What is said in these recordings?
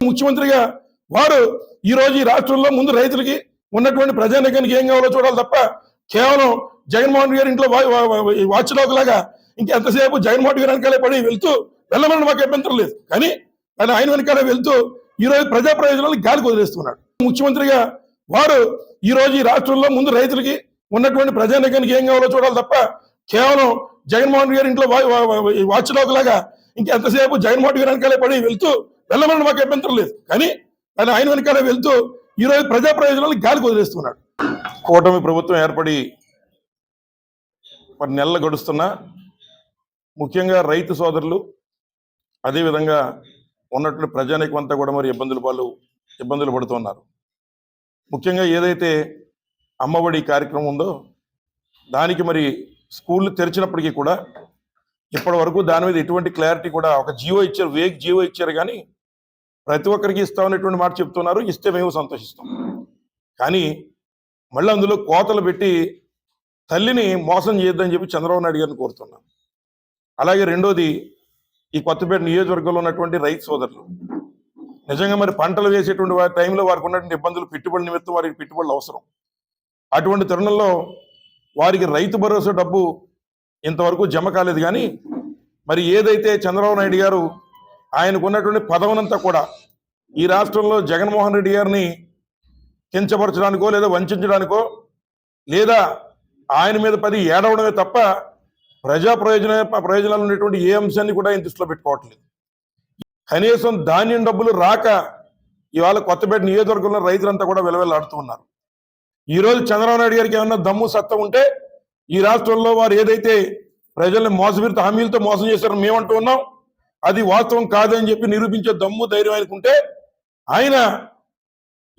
ముఖ్యమంత్రిగా వారు ఈ రోజు ఈ రాష్ట్రంలో ముందు రైతులకి ఉన్నటువంటి ప్రజానికానికి ఏం కావాలో చూడాలి తప్ప కేవలం జగన్మోహన్ గారి ఇంట్లో వాచ్ లాగా ఇంకెంతసేపు జగన్మోహన్ గారి వెనకాలే పడి వెళ్తూ వెళ్ళమని మాకు అభ్యంతరం లేదు. కానీ ఆయన ఆయన వెనకాలే వెళ్తూ ఈ రోజు ప్రజా ప్రయోజనాలు గాలికి వదిలేస్తున్నాడు ముఖ్యమంత్రిగా వారు ఈ రోజు ఈ రాష్ట్రంలో ముందు రైతులకి ఉన్నటువంటి ప్రజానికానికి ఏం కావాలో చూడాలి తప్ప కేవలం జగన్మోహన్ గారి ఇంట్లో వాచ్ లాగా ఇంకెంతసేపు జగన్మోహన్ గారి వెనకాలే పడి వెళ్తూ వెళ్ళమని మాకు అభ్యంతరం లేదు. కానీ ఆయన ఆయన వెనకాలే వెళ్తూ ఈ రోజు ప్రజా ప్రయోజనాలు గాలికి వదిలేస్తున్నాడు కూటమి ప్రభుత్వం ఏర్పడి మరి నెలలు గడుస్తున్నా ముఖ్యంగా రైతు సోదరులు అదేవిధంగా ఉన్నటువంటి ప్రజానికం అంతా కూడా మరి ఇబ్బందులు వాళ్ళు ఇబ్బందులు పడుతున్నారు ముఖ్యంగా ఏదైతే అమ్మఒడి కార్యక్రమం ఉందో దానికి మరి స్కూళ్ళు తెరిచినప్పటికీ కూడా ఇప్పటి వరకు దాని మీద ఎటువంటి క్లారిటీ కూడా ఒక జీవో ఇచ్చారు వేగ్ జీవో ఇచ్చారు కానీ ప్రతి ఒక్కరికి ఇస్తామనేటువంటి మాట చెప్తున్నారు. ఇస్తే మేము సంతోషిస్తాం. కానీ మళ్ళీ అందులో కోతలు పెట్టి తల్లిని మోసం చేయొద్దని చెప్పి చంద్రబాబు నాయుడు గారిని కోరుతున్నాం. అలాగే రెండోది ఈ కొత్తపేట నియోజకవర్గంలో ఉన్నటువంటి రైతు సోదరులు. నిజంగా మరి పంటలు వేసేటువంటి వారి టైంలో వారికి ఉన్నటువంటి ఇబ్బందులు పెట్టుబడి నిమిత్తం వారికి పెట్టుబడులు అవసరం. అటువంటి తరుణంలో వారికి రైతు భరోసా డబ్బు ఇంతవరకు జమ కాలేదు. కానీ మరి ఏదైతే చంద్రబాబు నాయుడు గారు ఆయనకు ఉన్నటువంటి పదవునంతా కూడా ఈ రాష్ట్రంలో జగన్మోహన్ రెడ్డి గారిని కించపరచడానికో లేదా వంచడానికో లేదా ఆయన మీద పది ఏడవడమే తప్ప ప్రజా ప్రయోజన ప్రయోజనాలు ఉండేటువంటి ఏ అంశాన్ని కూడా ఆయన దృష్టిలో పెట్టుకోవట్లేదు. కనీసం ధాన్యం డబ్బులు రాక ఇవాళ కొత్తపేట నియోజకవర్గంలో రైతులంతా కూడా విలవిల్లాడుతూ ఉన్నారు. ఈ రోజు చంద్రబాబు నాయుడు గారికి ఏమన్నా దమ్ము సత్తా ఉంటే ఈ రాష్ట్రంలో వారు ఏదైతే ప్రజల్ని మోసపీరిత హామీలతో మోసం చేశారో మేమంటూ ఉన్నాం. అది వాస్తవం కాదని చెప్పి నిరూపించే దమ్ము ధైర్యం ఆయనకుంటే ఆయన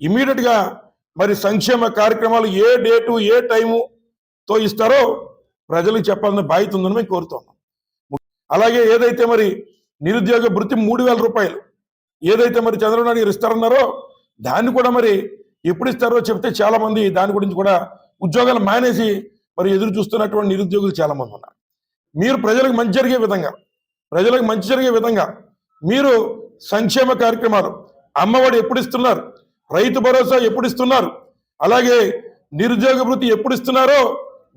ఇమీడియట్గా మరి సంక్షేమ కార్యక్రమాలు ఏ డేటు ఏ టైము తో ఇస్తారో ప్రజలకు చెప్పాలని బాధ్యత ఉందని మేము కోరుతున్నాం. అలాగే ఏదైతే మరి నిరుద్యోగ భృతి మూడు వేల రూపాయలు ఏదైతే మరి చంద్రబాబు నాయుడు గారు ఇస్తారన్నారో దాన్ని కూడా మరి ఎప్పుడు ఇస్తారో చెప్తే చాలా మంది దాని గురించి కూడా ఉద్యోగాలు మానేసి మరి ఎదురు చూస్తున్నటువంటి నిరుద్యోగులు చాలా మంది ఉన్నారు. మీరు ప్రజలకు మంచి జరిగే విధంగా ప్రజలకు మంచి జరిగే విధంగా మీరు సంక్షేమ కార్యక్రమాలు అమ్మఒడి ఎప్పుడు ఇస్తున్నారు రైతు భరోసా ఎప్పుడు ఇస్తున్నారు అలాగే నిరుద్యోగ వృత్తి ఎప్పుడు ఇస్తున్నారో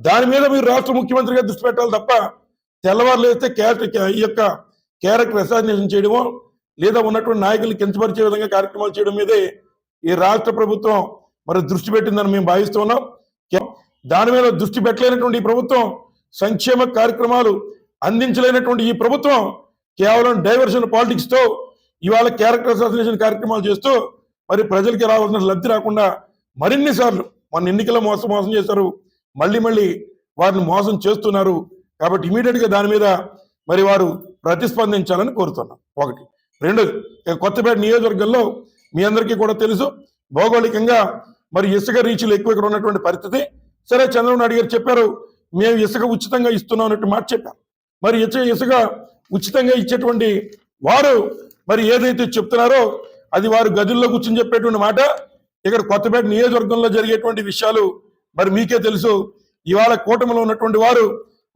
దాని మీద మీరు రాష్ట్ర ముఖ్యమంత్రిగా దృష్టి పెట్టాలి తప్ప తెల్లవారులేస్తే క్యారెక్టర్ ఈ యొక్క క్యారెక్టర్ అసాసినేషన్ చేయడమో లేదా ఉన్నటువంటి నాయకులు కించపరిచే విధంగా కార్యక్రమాలు చేయడం మీదే ఈ రాష్ట్ర ప్రభుత్వం మరి దృష్టి పెట్టిందని మేము భావిస్తున్నాం దాని మీద దృష్టి పెట్టలేనటువంటి ఈ ప్రభుత్వం సంక్షేమ కార్యక్రమాలు అందించలేనటువంటి ఈ ప్రభుత్వం కేవలం డైవర్షన్ పాలిటిక్స్తో ఇవాళ క్యారెక్టర్ అసాసినేషన్ కార్యక్రమాలు చేస్తూ మరి ప్రజలకి రావాల్సిన లబ్ధి రాకుండా మరిన్ని సార్లు మన ఎన్నికల మోసం మోసం చేశారు. మళ్ళీ మళ్ళీ వారిని మోసం చేస్తున్నారు. కాబట్టి ఇమీడియట్గా దాని మీద మరి వారు ప్రతిస్పందించాలని కోరుతున్నాం. ఒకటి. రెండోది కొత్తపేట నియోజకవర్గంలో మీ అందరికీ కూడా తెలుసు భౌగోళికంగా మరి ఇసుక రీచ్లు ఎక్కువ ఇక్కడ ఉన్నటువంటి పరిస్థితి. సరే చంద్రబాబు నాయుడు గారు చెప్పారు మేము ఇసుక ఉచితంగా ఇస్తున్నాం అన్నట్టు మాట చెప్పారు. మరి ఇచ్చే ఇసుక ఉచితంగా ఇచ్చేటువంటి వారు మరి ఏదైతే చెప్తున్నారో అది వారు గదుల్లో కూర్చొని చెప్పేటువంటి మాట. ఇక్కడ కొత్తపేట నియోజకవర్గంలో జరిగేటువంటి విషయాలు మరి మీకే తెలుసు. ఇవాళ కూటమిలో ఉన్నటువంటి వారు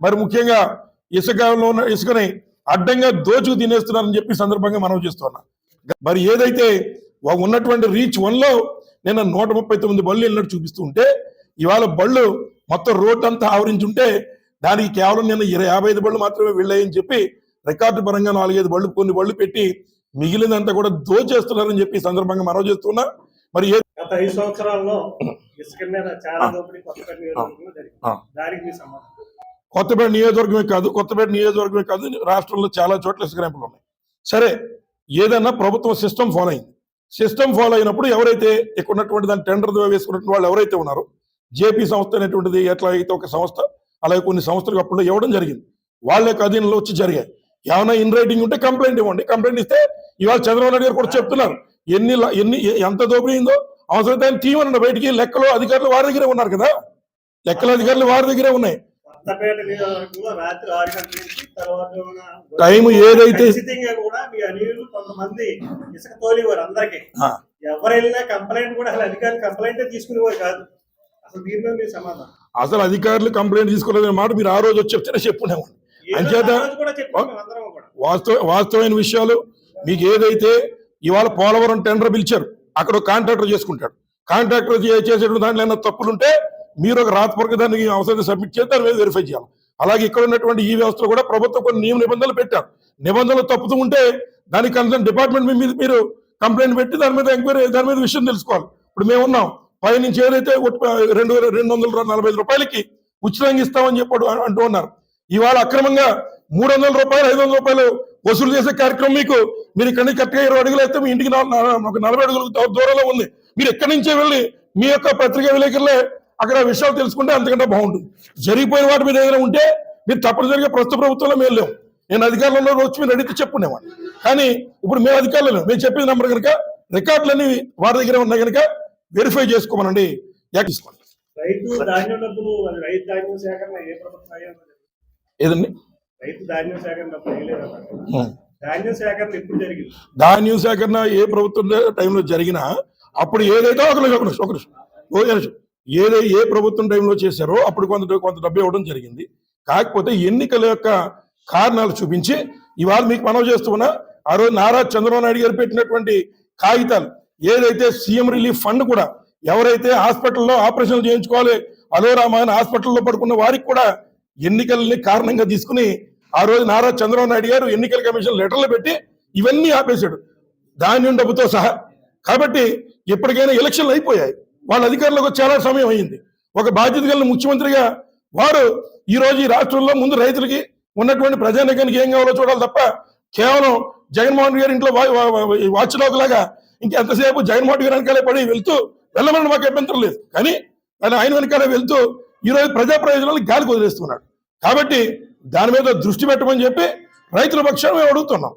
మరి ముఖ్యంగా ఇసుకలో ఉన్న ఇసుకని అడ్డంగా దోచుకు తినేస్తున్నారని చెప్పి సందర్భంగా మనం చేస్తున్నా. మరి ఏదైతే ఉన్నటువంటి రీచ్ వన్లో నిన్న నూట ముప్పై తొమ్మిది బళ్ళు వెళ్ళినట్టు చూపిస్తూ ఉంటే ఇవాళ బళ్ళు మొత్తం రోడ్ అంతా ఆవరించుంటే దానికి కేవలం నిన్న ఇరవై యాభై ఐదు బళ్ళు మాత్రమే వెళ్ళాయని చెప్పి రికార్డు పరంగా నాలుగైదు బళ్ళు కొన్ని బళ్ళు పెట్టి మిగిలినంతా కూడా దోచేస్తున్నారని చెప్పి ఈ సందర్భంగా మనం చేస్తున్నా. మరి ఏ గత ఐదు సంవత్సరాల్లో ఇసుక మీద చాలా దోపిడీ కొత్త నియోజకవర్గంలో జరిగింది. ఆ. దానికి మీ సమాధానం. కొత్తపేట నియోజకవర్గమే కాదు కొత్తపేట నియోజకవర్గమే కాదు రాష్ట్రంలో చాలా చోట్ల ఇసుక ర్యాంపులు ఉన్నాయి. సరే ఏదన్నా ప్రభుత్వం సిస్టమ్ ఫాలో అయింది. సిస్టమ్ ఫాలో అయినప్పుడు ఎవరైతే ఇక్కడ ఉన్నటువంటి దాని టెండర్ వేసుకున్నటువంటి వాళ్ళు ఎవరైతే ఉన్నారో జేపీ సంస్థ అనేటువంటిది ఎట్లా అయితే ఒక సంస్థ అలాగే కొన్ని సంస్థలకు అప్పుడు ఇవ్వడం జరిగింది. వాళ్ళ యొక్క అధీనంలో వచ్చి జరిగాయి. ఏమైనా ఇన్ రైటింగ్ ఉంటే కంప్లైంట్ ఇవ్వండి. కంప్లైంట్ ఇస్తే ఇవాళ చంద్రబాబు నాయుడు గారు కూడా చెప్తున్నారు. ఎన్ని ఎన్ని ఎంత అవసరం ఆయన తీయమనండి బయటికి లెక్కలు అధికారులు వారి దగ్గరే ఉన్నారు కదా. లెక్కల అధికారులు వారి దగ్గరే ఉన్నాయి. టైం ఏదైతే ఖచ్చితంగా కూడా మీ అనియులు కొంతమంది ఇసుక తోలివారు అందరికి. ఆ, ఎవరు వెళ్ళినా కంప్లైంట్ కూడా అధికారులు కంప్లైంట్ తీసుకునేవారు కాదు. అసలు అధికారులు కంప్లైంట్ తీసుకోలేదనే మాట మీరు ఆ రోజు వచ్చి చెప్తేనే రోజు అంచేత వాస్తవ వాస్తవమైన విషయాలు మీకు ఏదైతే ఇవాళ పోలవరం టెండర్ పిలిచారు అక్కడ కాంట్రాక్టర్ చేసుకుంటాడు. కాంట్రాక్టర్ చేసేటువంటి దాంట్లో ఏమైనా తప్పులు ఉంటే మీరు ఒక రాతపూర్వక దానికి అవసరం సబ్మిట్ చేసి దాని మీద వెరిఫై చేయాలి. అలాగే ఇక్కడ ఉన్నటువంటి ఈ వ్యవస్థలో కూడా ప్రభుత్వం కొన్ని నియమ నిబంధనలు పెట్టారు. నిబంధనలు తప్పుతూ ఉంటే దానికి కన్సర్న్ డిపార్ట్మెంట్ మీద మీరు కంప్లైంట్ పెట్టి దాని మీద ఎంక్వైరీ దాని మీద విషయం తెలుసుకోవాలి. ఇప్పుడు మేము ఉన్నాం పైనుంచి ఏదైతే రెండు వేల రెండు వందల నలభై ఐదు రూపాయలకి ఉచితంగా ఇస్తామని చెప్పాడు అంటూ ఉన్నారు. ఇవాళ అక్రమంగా మూడు వందల రూపాయలు ఐదు వందల రూపాయలు వసూలు చేసే కార్యక్రమం మీకు మీరు ఇక్కడి నుంచి కరెక్ట్గా ఇరవై అడుగులు అయితే మీ ఇంటికి ఒక నలభై అడుగులు దూరంలో ఉంది. మీరు ఎక్కడి నుంచే వెళ్ళి మీ యొక్క పత్రికా విలేకరులే అక్కడ విషయాలు తెలుసుకుంటే అంతకంటే బాగుంటుంది. జరిగిపోయిన వాటి మీద ఏదైనా ఉంటే మీరు తప్పనిసరిగా ప్రస్తుత ప్రభుత్వంలో మేము లేవు నేను అధికారంలో వచ్చి మీరు అడిగితే చెప్పుకునేవాడిని. కానీ ఇప్పుడు మేము అధికారులు లేము. మేము చెప్పిన నెంబర్ కనుక రికార్డులన్నీ వారి దగ్గర ఉన్నాయి కనుక వెరిఫై చేసుకోమనండి. ధాన్యం సేకరణ ఏ ప్రభుత్వం ఏదండి? ధాన్యం సేకరణ ఏ టైంలో జరిగినా అప్పుడు ఏదైతే ఒక నిమిషం ఒక నిమిషం. ఏదై ఏ ప్రభుత్వం టైంలో చేశారో అప్పుడు కొంత కొంత డబ్బు ఇవ్వడం జరిగింది. కాకపోతే ఎన్నికల యొక్క కారణాలు చూపించి ఇవాళ మీకు మనవి చేస్తున్నా ఆ రోజు నారా చంద్రబాబు నాయుడు గారు పెట్టినటువంటి కాగితాలు ఏదైతే సీఎం రిలీఫ్ ఫండ్ కూడా ఎవరైతే హాస్పిటల్లో ఆపరేషన్ చేయించుకోవాలి అలోరామా అని హాస్పిటల్లో పడుకున్న వారికి కూడా ఎన్నికల్ని కారణంగా తీసుకుని ఆ రోజు నారా చంద్రబాబు నాయుడు గారు ఎన్నికల కమిషన్ లెటర్లు పెట్టి ఇవన్నీ ఆపేశాడు. ధాన్యం డబ్బుతో సహా. కాబట్టి ఎప్పటికైనా ఎలక్షన్లు అయిపోయాయి. వాళ్ళ అధికారులకు చాలా సమయం అయింది ఒక బాధ్యత కలిగిన ముఖ్యమంత్రిగా వారు ఈ రోజు ఈ రాష్ట్రంలో ముందు రైతులకి ఉన్నటువంటి ప్రజానికానికి ఏం కావాలో చూడాలి తప్ప కేవలం జగన్మోహన్ రెడ్డి గారి ఇంట్లో వాచ్ లాగా ఇంకెంతసేపు జగన్మోహన్ రెడ్డి గారి వెనకాలే పడి వెళ్తూ వెళ్ళమని మాకు అభ్యంతరం లేదు. కానీ ఆయన ఆయన వెనకాలే వెళ్తూ ఈ రోజు ప్రజా ప్రయోజనాలు గాలికి వదిలేస్తున్నాడు. కాబట్టి దాని మీద దృష్టి పెట్టమని చెప్పి రైతుల పక్షాన్ని మేము అడుగుతున్నాం.